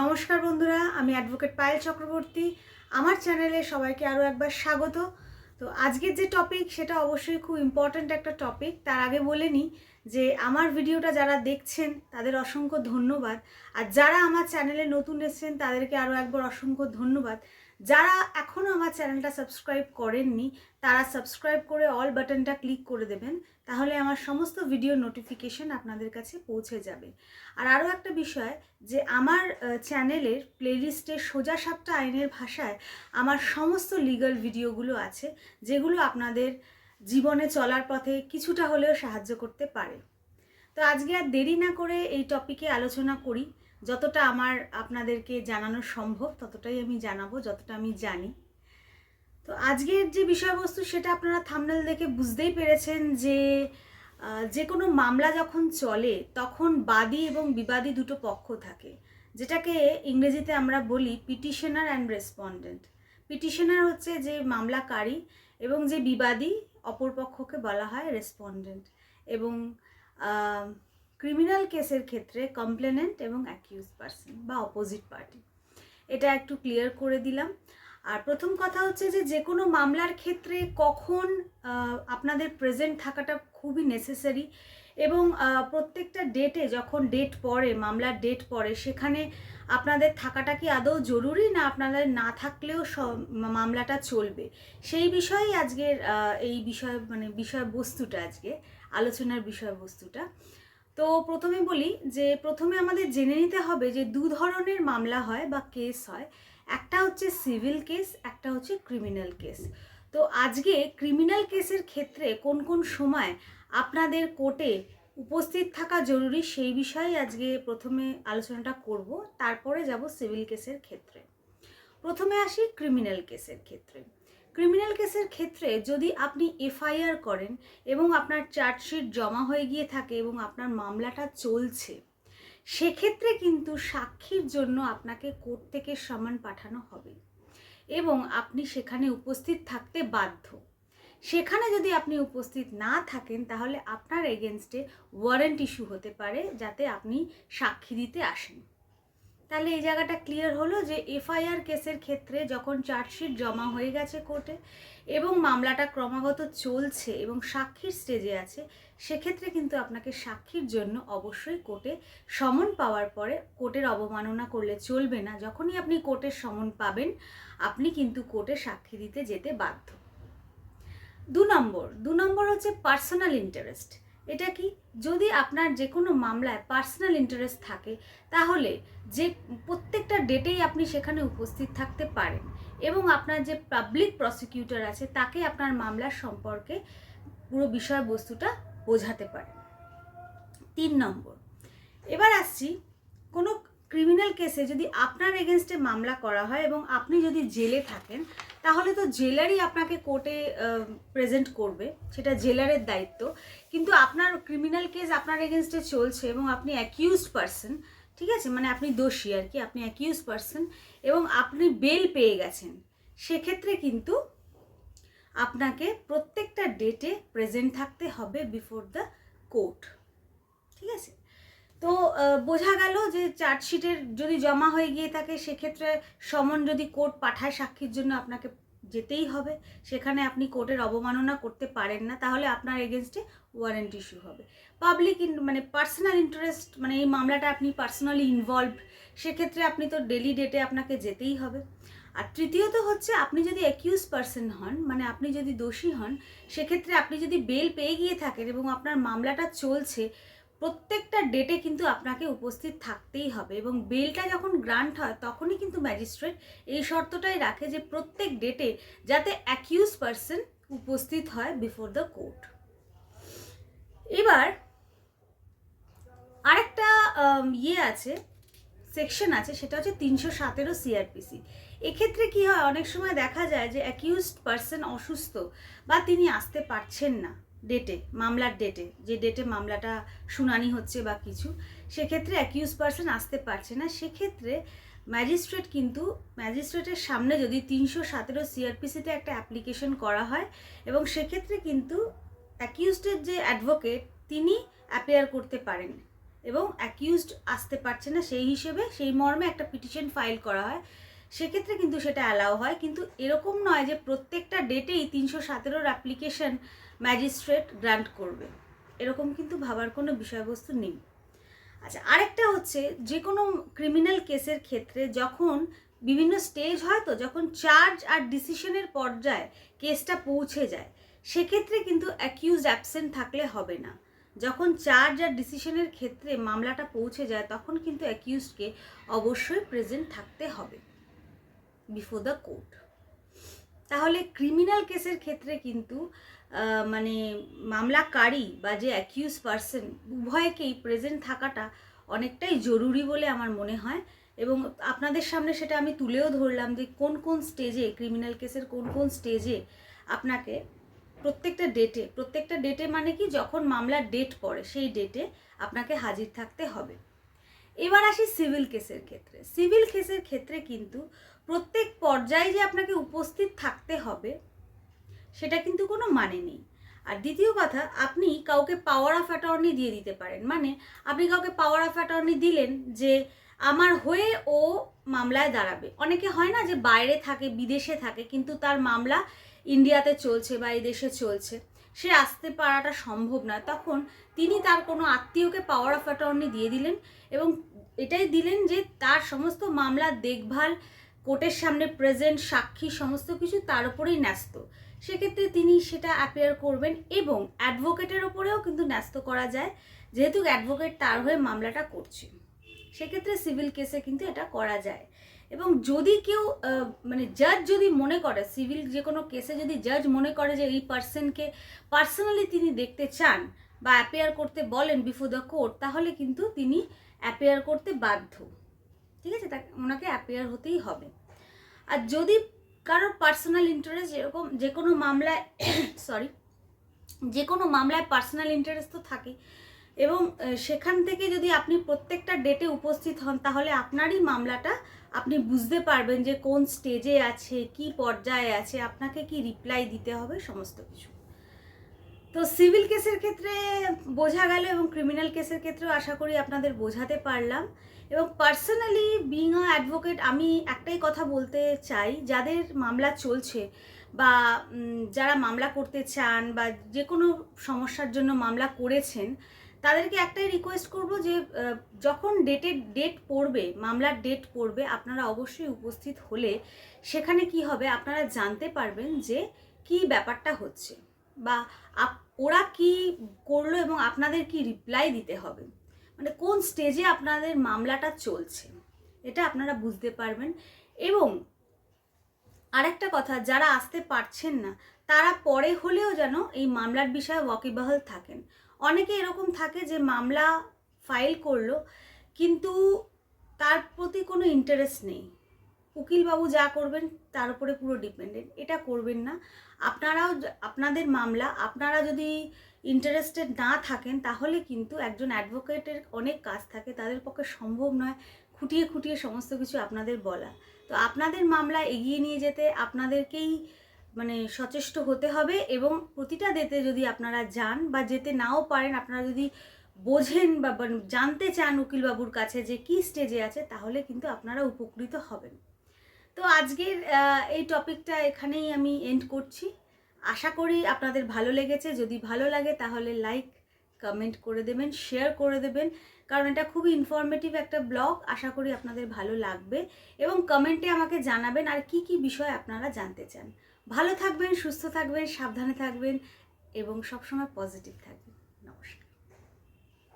নমস্কার বন্ধুরা, আমি অ্যাডভোকেট পায়েল চক্রবর্তী। আমার চ্যানেলে সবাইকে আরও একবার স্বাগত। তো আজকের যে টপিক সেটা অবশ্যই খুব ইম্পর্ট্যান্ট একটা টপিক তার আগে বলে নিই যে আমার ভিডিওটা যারা দেখছেন, তাদের অসংখ্য ধন্যবাদ। আর যারা আমার চ্যানেলে নতুন এসেছেন, তাদেরকে আরও একবার অসংখ্য ধন্যবাদ। যারা এখনও আমার চ্যানেলটা সাবস্ক্রাইব করেননি, তারা সাবস্ক্রাইব করে অল বাটনটা ক্লিক করে দেবেন, তাহলে আমার সমস্ত ভিডিও নোটিফিকেশন আপনাদের কাছে পৌঁছে যাবে। আর আরও একটা বিষয়, যে আমার চ্যানেলের প্লেলিস্টে সোজা সাপটা আইনের ভাষায় আমার সমস্ত লিগাল ভিডিওগুলো আছে, যেগুলো আপনাদের জীবনে চলার পথে কিছুটা হলেও সাহায্য করতে পারে। তো আজকে আর দেরি না করে এই টপিকে আলোচনা করি। যতটা আমার আপনাদেরকে জানানো সম্ভব, ততটাই আমি জানাব, যতটা আমি জানি। তো আজকের যে বিষয়বস্তু, সেটা আপনারা থামনেল দেখে বুঝতেই পেরেছেন যে যে কোনো মামলা যখন চলে, তখন বাদী এবং বিবাদী দুটো পক্ষ থাকে। যেটাকে ইংরেজিতে আমরা বলি পিটিশনার অ্যান্ড রেসপন্ডেন্ট পিটিশনার হচ্ছে যে মামলাকারী এবং যে বিবাদী অপর পক্ষকে বলা হয় রেসপন্ডেন্ট এবং ক্রিমিনাল কেসের ক্ষেত্রে কমপ্লেনেন্ট এবং অ্যাকিউজ পার্সন বা অপোজিট পার্টি এটা একটু ক্লিয়ার করে দিলাম। আর প্রথম কথা হচ্ছে যে যে কোনো মামলার ক্ষেত্রে কখন আপনাদের প্রেজেন্ট থাকাটা খুবই নেসেসারি এবং প্রত্যেকটা ডেটে যখন ডেট পড়ে, মামলার ডেট পড়ে, সেখানে আপনাদের থাকাটা কি আদৌ জরুরি না আপনাদের না থাকলেও মামলাটা চলবে? সেই বিষয়েই আজকের এই বিষয় মানে বিষয়বস্তুটা আজকে, আলোচনার বিষয়বস্তুটা। তো প্রথমে বলি যে, প্রথমে আমাদের জেনে নিতে হবে যে, দু ধরনের মামলা হয় বা কেস হয়। একটা হচ্ছে সিভিল কেস একটা হচ্ছে ক্রিমিনাল কেস তো আজকে ক্রিমিনাল কেসের ক্ষেত্রে কোন কোন সময় আপনাদের কোর্টে উপস্থিত থাকা জরুরি সেই বিষয়ে আজকে প্রথমে আলোচনাটা করব, তারপরে যাব সিভিল কেসের ক্ষেত্রে। প্রথমে আসি ক্রিমিনাল কেসের ক্ষেত্রে। ক্রিমিনাল কেসের ক্ষেত্রে যদি আপনি এফআইআর করেন এবং আপনার চার্জশিট জমা হয়ে গিয়ে থাকে এবং আপনার মামলাটা চলছে, সেক্ষেত্রে কিন্তু সাক্ষীর জন্য আপনাকে কোর্ট থেকে সামান পাঠানো হবে। এবং আপনি সেখানে উপস্থিত থাকতে বাধ্য। সেখানে যদি আপনি উপস্থিত না থাকেন, তাহলে আপনার এগেনস্টে ওয়ারেন্ট ইস্যু হতে পারে, যাতে আপনি সাক্ষী দিতে আসেন। তাহলে এই জায়গাটা ক্লিয়ার হলো যে এফআইআর কেসের ক্ষেত্রে যখন চার্জশিট জমা হয়ে গেছে কোর্টে এবং মামলাটা ক্রমাগত চলছে এবং সাক্ষীর স্টেজে আছে, সেক্ষেত্রে কিন্তু আপনাকে সাক্ষীর জন্য অবশ্যই কোর্টে সমন পাওয়ার পরে কোর্টের অবমাননা করলে চলবে না। যখনই আপনি কোর্টের সমন পাবেন, আপনি কিন্তু কোর্টে সাক্ষী দিতে যেতে বাধ্য। দু নম্বর দু নম্বর হচ্ছে পার্সোনাল ইন্টারেস্ট এটা কি? যদি আপনার যে কোনো মামলায় পার্সোনাল ইন্টারেস্ট থাকে, তাহলে যে প্রত্যেকটা ডেটেই আপনি সেখানে উপস্থিত থাকতে পারেন এবং আপনার যে পাবলিক প্রসিকিউটর আছে, তাকে আপনার মামলার সম্পর্কে পুরো বিষয়বস্তুটা বোঝাতে পারেন। তিন নম্বর, এবার আসছি কোনো ক্রিমিনাল কেসে যদি আপনার এগেনস্টে মামলা করা হয় এবং আপনি যদি জেলে থাকেন, তাহলে তো জেলারই আপনাকে কোর্টে প্রেজেন্ট করবে। সেটা জেলারের দায়িত্ব। কিন্তু আপনার ক্রিমিনাল কেস আপনার এগেনস্টে চলছে এবং আপনি অ্যাকিউজড পারসন ঠিক আছে? মানে আপনি দোষী আর কি, আপনি অ্যাকিউজ পারসন এবং আপনি বেল পেয়ে গেছেন। সেক্ষেত্রে কিন্তু আপনাকে প্রত্যেকটা ডেটে প্রেজেন্ট থাকতে হবে বিফোর দ্য কোর্ট ঠিক আছে? তো বোঝা গেল যে চার্জশিটের যদি জমা হয়ে গিয়ে থাকে, সেক্ষেত্রে সমন যদি কোর্ট পাঠায় সাক্ষীর জন্য আপনাকে যেতেই হবে। সেখানে আপনি কোর্টের অবমাননা করতে পারেন না, তাহলে আপনার এগেনস্টে ওয়ারেন্ট ইস্যু হবে। পাবলিক মানে পার্সোনাল ইন্টারেস্ট মানে এই মামলাটা আপনি পার্সোনালি ইনভলভড সেক্ষেত্রে আপনি তো ডেলি ডেটে আপনাকে যেতেই হবে। আর তৃতীয়ত হচ্ছে, আপনি যদি অ্যাকিউজ পার্সন হন মানে আপনি যদি দোষী হন, সেক্ষেত্রে আপনি যদি বেল পেয়ে গিয়ে থাকেন এবং আপনার মামলাটা চলছে প্রত্যেকটা ডেটে কিন্তু আপনাকে উপস্থিত থাকতেই হবে এবং বেলটা যখন গ্রান্ট হয়, তখনই কিন্তু ম্যাজিস্ট্রেট এই শর্তটাই রাখে যে প্রত্যেক ডেটে যাতে অ্যাকিউজ পার্সন উপস্থিত হয় বিফোর দ্য কোর্ট এবার, আরেকটা ইয়ে আছে সেকশন আছে, সেটা হচ্ছে তিনশো সতেরো সিআরপিসি এক্ষেত্রে কি হয়, অনেক সময় দেখা যায় যে অ্যাকিউজড পার্সন অসুস্থ বা তিনি আসতে পারছেন না। ডেটে মামলার ডেটে যে ডেটে মামলাটা শুনানি হচ্ছে বা কিছু, সেক্ষেত্রে অ্যাকিউজ পার্সন আসতে পারছে না। সেক্ষেত্রে ম্যাজিস্ট্রেট কিন্তু ম্যাজিস্ট্রেটের সামনে যদি তিনশো সতেরো সিআরপিসিতে একটা অ্যাপ্লিকেশন করা হয়, এবং সেক্ষেত্রে কিন্তু অ্যাকিউজডের যে অ্যাডভোকেট তিনি অ্যাপিয়ার করতে পারেন। এবং অ্যাকিউজড আসতে পারছে না, সেই হিসেবে সেই মর্মে একটা পিটিশন ফাইল করা হয়। সেক্ষেত্রে কিন্তু সেটা অ্যালাউ হয়। কিন্তু এরকম নয় যে প্রত্যেকটা ডেটেই তিনশো সতেরোর অ্যাপ্লিকেশন ম্যাজিস্ট্রেট গ্রান্ট করবে। এরকম কিন্তু ভাবার কোনো বিষয়বস্তু নেই। আচ্ছা আরেকটা হচ্ছে যে কোনো ক্রিমিনাল কেসের ক্ষেত্রে যখন বিভিন্ন স্টেজ হয় তো, যখন চার্জ আর ডিসিশনের পর্যায়ে কেসটা পৌঁছে যায়, সেক্ষেত্রে কিন্তু অ্যাকিউজ অ্যাবসেন্ট থাকলে হবে না। যখন চার্জ আর ডিসিশনের ক্ষেত্রে মামলাটা পৌঁছে যায়, তখন কিন্তু অ্যাকিউজকে অবশ্যই প্রেজেন্ট থাকতে হবে। Before the court. তাহলে ক্রিমিনাল কেসের ক্ষেত্রে কিন্তু মানে মামলাকারী বা যে অ্যাকিউজ পার্সন উভয়কেই প্রেজেন্ট থাকাটা অনেকটাই জরুরি বলে আমার মনে হয়। এবং আপনাদের সামনে সেটা আমি তুলেও ধরলাম যে কোন কোন স্টেজে ক্রিমিনাল কেসের কোন কোন স্টেজে আপনাকে প্রত্যেকটা ডেটে প্রত্যেকটা ডেটে মানে কি যখন মামলার ডেট পড়ে, সেই ডেটে আপনাকে হাজির থাকতে হবে। এবার আসি সিভিল কেসের ক্ষেত্রে। সিভিল কেসের ক্ষেত্রে কিন্তু প্রত্যেক পর্যায়ে যে আপনাকে উপস্থিত থাকতে হবে সেটা কিন্তু কোনো মানে নেই। আর দ্বিতীয় কথা, আপনি কাউকে পাওয়ার অফ অ্যাটর্নি দিয়ে দিতে পারেন। মানে আপনি কাউকে পাওয়ার অফ অ্যাটর্নি দিলেন যে আমার হয়ে ও মামলায় দাঁড়াবে। অনেকে হয় না যে বাইরে থাকে, বিদেশে থাকে, কিন্তু তার মামলা ইন্ডিয়াতে চলছে বা এই দেশে চলছে। সে আসতে পারাটা সম্ভব না তখন তিনি তার কোনো আত্মীয়কে পাওয়ার অফ অ্যাটর্নি দিয়ে দিলেন এবং এটাই দিলেন যে তার সমস্ত মামলার দেখভাল, কোর্টের সামনে প্রেজেন্ট সাক্ষী, সমস্ত কিছু তার উপরেই ন্যস্ত। সেক্ষেত্রে তিনি সেটা অ্যাপিয়ার করবেন এবং অ্যাডভোকেটের ওপরেও কিন্তু ন্যস্ত করা যায়, যেহেতু অ্যাডভোকেট তার হয়ে মামলাটা করছে। সেক্ষেত্রে সিভিল কেসে কিন্তু এটা করা যায়। এবং যদি কেউ মানে জাজ যদি মনে করে সিভিল যে কোনো কেসে যদি জাজ মনে করে যে এই পার্সনকে পার্সোনালি তিনি দেখতে চান বা অ্যাপিয়ার করতে বলেন বিফোর দ্য কোর্ট তাহলে কিন্তু তিনি অ্যাপিয়ার করতে বাধ্য। ঠিক আছে? তা ওনাকে অ্যাপিয়ার হতেই হবে। আর যদি কারোর পার্সোনাল ইন্টারেস্ট যেরকম যে কোনো মামলায় সরি যে কোনো মামলায় পার্সোনাল ইন্টারেস্ট তো থাকে। এবং সেখান থেকে যদি আপনি প্রত্যেকটা ডেটে উপস্থিত হন, তাহলে আপনারই মামলাটা আপনি বুঝতে পারবেন যে কোন স্টেজে আছে, কি পর্যায়ে আছে, আপনাকে কি রিপ্লাই দিতে হবে, সমস্ত কিছু। তো সিভিল কেসের ক্ষেত্রে বোঝা গেল এবং ক্রিমিনাল কেসের ক্ষেত্রেও আশা করি আপনাদের বোঝাতে পারলাম। এবং পার্সোনালি বিং আ অ্যাডভোকেট আমি একটাই কথা বলতে চাই, যাদের মামলা চলছে বা যারা মামলা করতে চান বা যে কোনো সমস্যার জন্য মামলা করেছেন, তাদেরকে একটাই রিকোয়েস্ট করব যে যখন ডেটের ডেট পড়বে, মামলার ডেট পড়বে, আপনারা অবশ্যই উপস্থিত হলে সেখানে কি হবে, আপনারা জানতে পারবেন যে কি ব্যাপারটা হচ্ছে। বা ওরা কি করল এবং আপনাদের কি রিপ্লাই দিতে হবে? মানে কোন স্টেজে আপনাদের মামলাটা চলছে? এটা আপনারা বুঝতে পারবেন। এবং আরেকটা কথা, যারা আসতে পারছেন না, তারা পরে হলেও যেন এই মামলার বিষয়ে ওয়াকিবহাল থাকেন। অনেকে এরকম থাকে যে মামলা ফাইল করল, কিন্তু তার প্রতি কোনো ইন্টারেস্ট নেই। উকিলবাবু যা করবেন, তার উপরে পুরো ডিপেন্ডেন্ট এটা করবেন না। আপনারাও আপনাদের মামলা, আপনারা যদি ইন্টারেস্টেড না থাকেন, তাহলে কিন্তু একজন অ্যাডভোকেটের অনেক কাজ থাকে। তাদের পক্ষে সম্ভব নয় খুঁটিয়ে খুঁটিয়ে সমস্ত কিছু আপনাদের বলা। তো আপনাদের মামলা এগিয়ে নিয়ে যেতে আপনাদেরকেই মানে সচেষ্ট হতে হবে এবং প্রতিটা ডেতে যদি আপনারা যান বা যেতে নাও পারেন, আপনারা যদি বোঝেন বা জানতে চান উকিলবাবুর কাছে যে কি স্টেজে আছে, তাহলে কিন্তু আপনারা উপকৃত হবেন। তো আজকের এই টপিকটা এখানেই আমি এন্ড করছি। আশা করি আপনাদের ভালো লেগেছে। যদি ভালো লাগে তাহলে লাইক কমেন্ট করে দেবেন শেয়ার করে দেবেন। কারণ এটা খুবই ইনফরমেটিভ একটা ব্লগ আশা করি আপনাদের ভালো লাগবে। এবং কমেন্টে আমাকে জানাবেন আর কি কি বিষয় আপনারা জানতে চান। ভালো থাকবেন, সুস্থ থাকবেন, সাবধানে থাকবেন এবং সবসময় পজিটিভ থাকবেন।